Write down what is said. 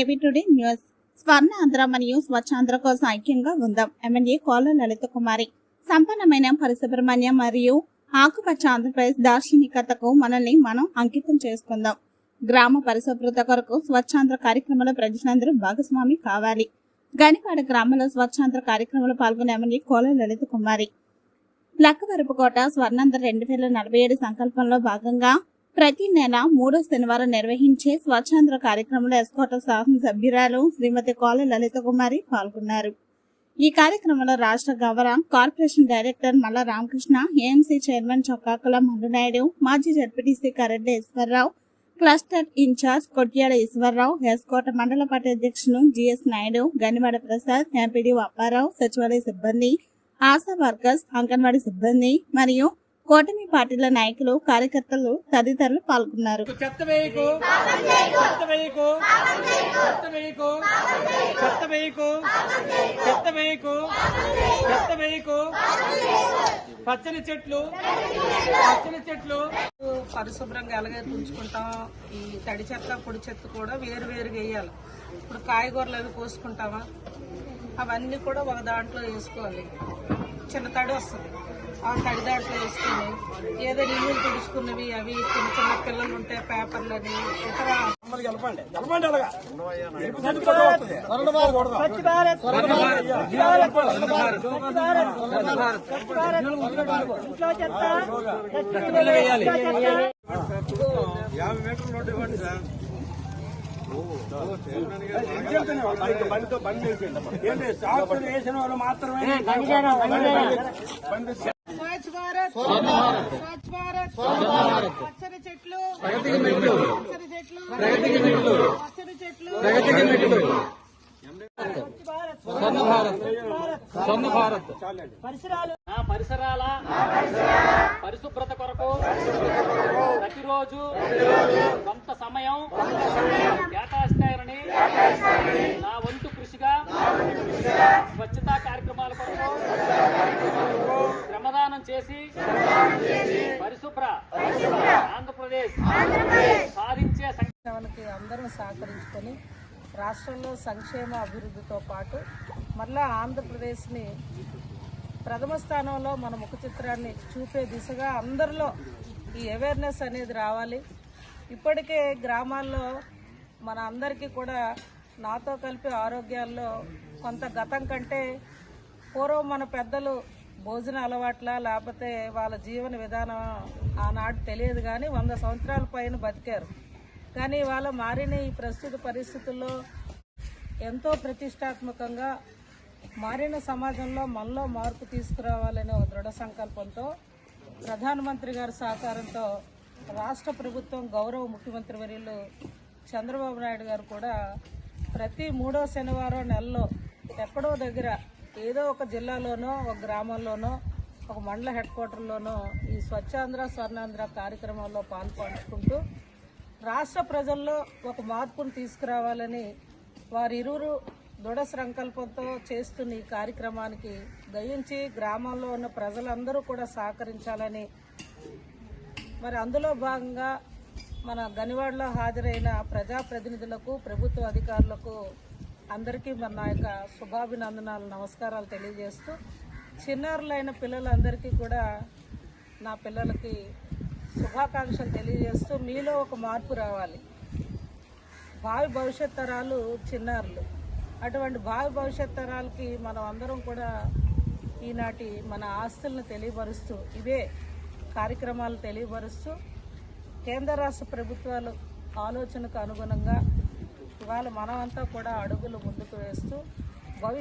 AB today news Swarna Andhra మరియు స్వచ్ఛాంధ్ర కోసం ఐక్యంగా ఉందాం ఎమ్మెల్యే కోల లలిత కుమారి. సంపన్నమైన పరిశుభ్రమణ్యం మరియు ఆకుపచ్చ ఆంధ్రప్రదేశ్ దార్శనికతకు మనల్ని మనం అంకితం చేసుకుందాం. గ్రామ పరిశుభ్రత కొరకు స్వచ్ఛాంధ్ర కార్యక్రమంలో ప్రజలందరూ భాగస్వామి కావాలి. గనిపాడ గ్రామంలో స్వచ్ఛాంధ్ర కార్యక్రమంలో పాల్గొన్న ఎమ్మెల్యే కోల లలిత కుమారి. లక్కవరపుకోట స్వర్ణాంధ్ర రెండు వేల నలభై ఏడు సంకల్పంలో భాగంగా ప్రతి నెల మూడో శనివారం నిర్వహించే స్వచ్ఛాంధ్ర కార్యక్రమంలో ఎస్కోట శాసనసభ్యురాలు శ్రీమతి కోల లలిత కుమారి పాల్గొన్నారు. ఈ కార్యక్రమంలో రాష్ట్ర governor corporation director Malla Ramakrishna AMC chairman Chokkakula Mandunaidu మాజీ ZPTC Kareddy Eswararao cluster incharge Kotyada Eswararao S Kota మండల పార్టీ అధ్యక్షులు జిఎస్ నాయుడు గనివాడ ప్రసాద్ ఎంపీడీ అప్పారావు సచివాలయ సిబ్బంది ఆశా వర్కర్స్ అంగన్వాడీ సిబ్బంది మరియు కూటమి పార్టీల నాయకులు కార్యకర్తలు తదితరులు పాల్గొన్నారు. చెత్త వేయకు. చెత్త వేయకు. చెత్త వేయకు. చెత్త వేయకు. చెత్త వేయకు. చెత్త వేయకు. పచ్చని చెట్లు. పచ్చని చెట్లు. పరిశుభ్రంగా ఎలాగే ఉంచుకుంటాం ఈ తడి చెత్త పొడి చెత్త కూడా వేరు వేరుగా వేయాలి. ఇప్పుడు కాయగూరలు అవి కోసుకుంటామా? అవన్నీ కూడా ఒక దాంట్లో వేసుకోవాలి. చిన్న తడి వస్తుంది. ఆ తడి దాంట్లో వేసుకొని ఏదో నీళ్ళు తుడుచుకున్నవి అవి చిన్న చిన్న పిల్లలు ఉంటే పేపర్లు అని ఇతర కలపండి కలపండి అలాగా. బండితో బండి ఏంటి వేసిన వాళ్ళు మాత్రమే బండి స్వచ్ఛ భారత్ స్వచ్ఛ భారత్ పచ్చని చెట్లు. పచ్చని చెట్లు పరిసరాల. పరిశుభ్రత కొరకు ప్రతిరోజు కొంత సమయం కేటాయిస్తానని నా వంతు కృషిగా స్వచ్ఛతా కార్యక్రమాల కొరకు శ్రమదానం చేసి పరిశుభ్ర ఆంధ్రప్రదేశ్ సాధించే అందరం సహకరించుకొని రాష్ట్రంలో సంక్షేమ అభివృద్ధితో పాటు మళ్ళా ఆంధ్రప్రదేశ్ని ప్రథమ స్థానంలో మన ముఖ చిత్రాన్ని చూపే దిశగా అందరిలో ఈ అవేర్నెస్ అనేది రావాలి. ఇప్పటికే గ్రామాల్లో మన అందరికీ కూడా నాతో కలిపి ఆరోగ్యాల్లో కొంత గతం కంటే పూర్వం మన పెద్దలు భోజన అలవాట్ల లేకపోతే వాళ్ళ జీవన విధానం ఆనాడు తెలియదు కానీ వంద సంవత్సరాల పైన బతికారు. కానీ ఇవాళ మారిన ఈ ప్రస్తుత పరిస్థితుల్లో ఎంతో ప్రతిష్టాత్మకంగా మారిన సమాజంలో మనలో మార్పు తీసుకురావాలనే ఒక దృఢ సంకల్పంతో ప్రధానమంత్రి గారి సహకారంతో రాష్ట్ర ప్రభుత్వం గౌరవ ముఖ్యమంత్రి వర్యులు చంద్రబాబు నాయుడు గారు కూడా ప్రతి మూడో శనివారం నెలలో ఎక్కడో దగ్గర ఏదో ఒక జిల్లాలోనో ఒక గ్రామంలోనో ఒక మండల హెడ్ క్వార్టర్లోనో ఈ స్వచ్ఛాంధ్ర స్వర్ణాంధ్ర కార్యక్రమంలో పాల్పంచుకుంటూ రాష్ట్ర ప్రజల్లో ఒక మార్పును తీసుకురావాలని వారిరువురు దృఢ సంకల్పంతో చేస్తున్న ఈ కార్యక్రమానికి దయించి గ్రామంలో ఉన్న ప్రజలందరూ కూడా సహకరించాలని మరి అందులో భాగంగా మన గనివాడలో హాజరైన ప్రజాప్రతినిధులకు ప్రభుత్వ అధికారులకు అందరికీ మన నా యొక్క శుభాభినందనాలు నమస్కారాలు తెలియజేస్తూ చిన్నారులైన పిల్లలందరికీ కూడా నా పిల్లలకి శుభాకాంక్షలు తెలియజేస్తూ మీలో ఒక మార్పు రావాలి. భావి భవిష్యత్ తరాలు చిన్నారులు. అటువంటి భావి భవిష్యత్ తరాలకి మనం అందరం కూడా ఈనాటి మన ఆస్తులను తెలియపరుస్తూ ఇవే కార్యక్రమాలు తెలియపరుస్తూ కేంద్ర రాష్ట్ర ప్రభుత్వాలు ఆలోచనకు అనుగుణంగా ఇవాళ మనమంతా కూడా అడుగులు ముందుకు వేస్తూ భవిష్యత్